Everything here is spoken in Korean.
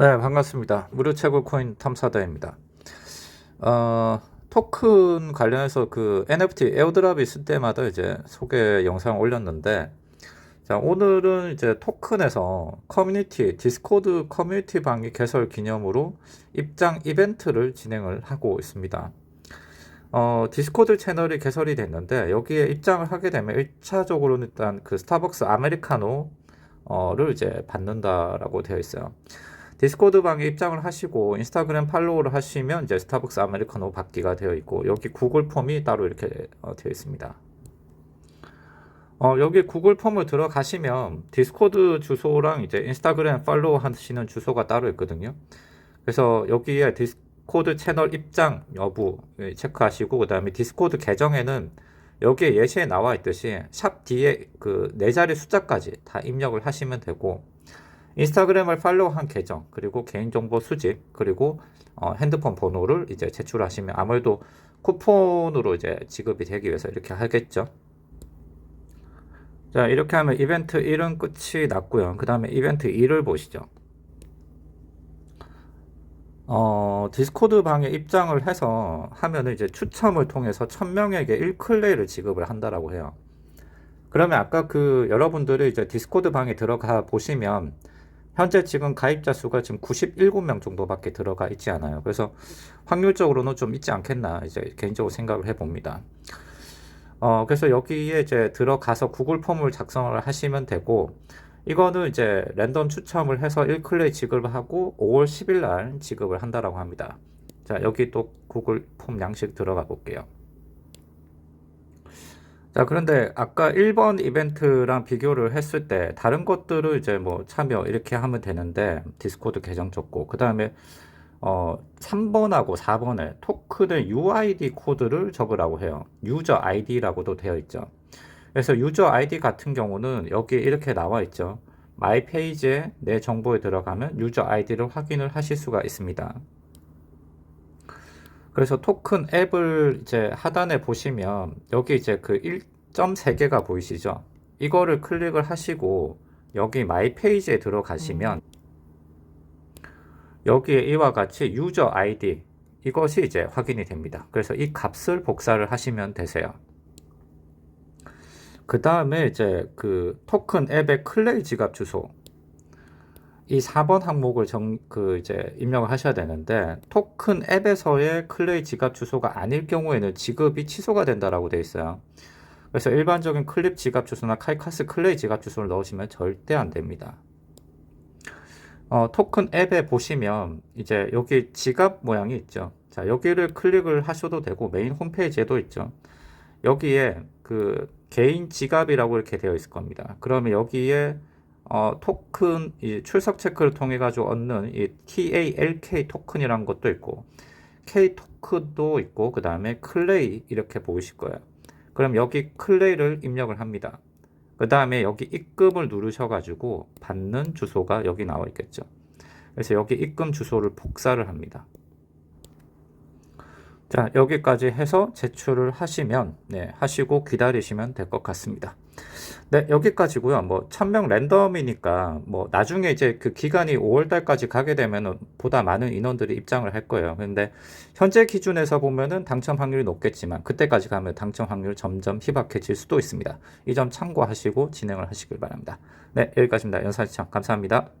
네, 반갑습니다. 무료 채굴 코인 탐사다입니다. 어, 토큰 관련해서 그 NFT 에어드랍이 있을 때마다 이제 소개 영상 올렸는데, 자, 오늘은 이제 토큰에서 커뮤니티, 디스코드 커뮤니티 방이 개설 기념으로 입장 이벤트를 진행을 하고 있습니다. 어, 디스코드 채널이 개설이 됐는데, 여기에 입장을 하게 되면 1차적으로는 일단 그 스타벅스 아메리카노 어를 이제 받는다라고 되어 있어요. 디스코드 방에 입장을 하시고 인스타그램 팔로우를 하시면 이제 스타벅스 아메리카노 받기가 되어 있고 여기 구글 폼이 따로 이렇게 어, 되어 있습니다. 어, 여기 구글 폼을 들어가시면 디스코드 주소랑 이제 인스타그램 팔로우 하시는 주소가 따로 있거든요. 그래서 여기에 디스코드 채널 입장 여부 예, 체크하시고 그 다음에 디스코드 계정에는 여기에 예시에 나와 있듯이 샵 뒤에 그 네 자리 숫자까지 다 입력을 하시면 되고 인스타그램을 팔로우한 계정 그리고 개인정보 수집 그리고 어, 핸드폰 번호를 이제 제출하시면 아무래도 쿠폰으로 이제 지급이 되기 위해서 이렇게 하겠죠. 자 이렇게 하면 이벤트 1은 끝이 났고요. 그 다음에 이벤트 2를 보시죠. 어, 디스코드 방에 입장을 해서 하면은 이제 추첨을 통해서 1000명에게 1클레이를 지급을 한다라고 해요. 그러면 아까 그 여러분들이 이제 디스코드 방에 들어가 보시면 현재 지금 가입자 수가 지금 97명 정도밖에 들어가 있지 않아요. 그래서 확률적으로는 좀 있지 않겠나 이제 개인적으로 생각을 해봅니다. 어, 그래서 여기에 이제 들어가서 구글 폼을 작성을 하시면 되고 이거는 이제 랜덤 추첨을 해서 1클레이 지급을 하고 5월 10일 날 지급을 한다라고 합니다. 자, 여기 또 구글 폼 양식 들어가 볼게요. 자, 그런데 아까 1번 이벤트랑 비교를 했을 때 다른 것들을 이제 뭐 참여 이렇게 하면 되는데 디스코드 계정 적고 그 다음에 어 3번하고 4번에 토큰의 UID 코드를 적으라고 해요. 유저 ID라고도 되어 있죠. 그래서 유저 아이디 같은 경우는 여기 이렇게 나와 있죠. 마이 페이지에 내 정보에 들어가면 유저 아이디를 확인을 하실 수가 있습니다. 그래서 토큰 앱을 이제 하단에 보시면 여기 이제 그 1.3개가 보이시죠? 이거를 클릭을 하시고 여기 마이 페이지에 들어가시면 여기에 이와 같이 유저 아이디 이것이 이제 확인이 됩니다. 그래서 이 값을 복사를 하시면 되세요. 그 다음에 이제 그 토큰 앱의 클레이 지갑 주소 이 4번 항목을 정, 그 이제 입력을 하셔야 되는데 토큰 앱에서의 클레이 지갑 주소가 아닐 경우에는 지급이 취소가 된다라고 되어 있어요. 그래서 일반적인 클립 지갑 주소나 카이카스 클레이 지갑 주소를 넣으시면 절대 안 됩니다. 어, 토큰 앱에 보시면 이제 여기 지갑 모양이 있죠. 자, 여기를 클릭을 하셔도 되고 메인 홈페이지에도 있죠. 여기에 그 개인 지갑이라고 이렇게 되어 있을 겁니다. 그러면 여기에 어, 토큰 이 출석 체크를 통해 가지고 얻는 이 TALK 토큰이라는 것도 있고 K 토큰도 있고 그 다음에 클레이 이렇게 보이실 거예요. 그럼 여기 클레이를 입력을 합니다. 그 다음에 여기 입금을 누르셔 가지고 받는 주소가 여기 나와 있겠죠. 그래서 여기 입금 주소를 복사를 합니다. 자, 여기까지 해서 제출을 하시면, 네, 하시고 기다리시면 될 것 같습니다. 네, 여기까지고요. 뭐, 1000명 랜덤이니까, 뭐, 나중에 이제 그 기간이 5월 달까지 가게 되면은 보다 많은 인원들이 입장을 할 거예요. 근데, 현재 기준에서 보면은 당첨 확률이 높겠지만, 그때까지 가면 당첨 확률 점점 희박해질 수도 있습니다. 이 점 참고하시고 진행을 하시길 바랍니다. 네, 여기까지입니다. 연사시청 감사합니다.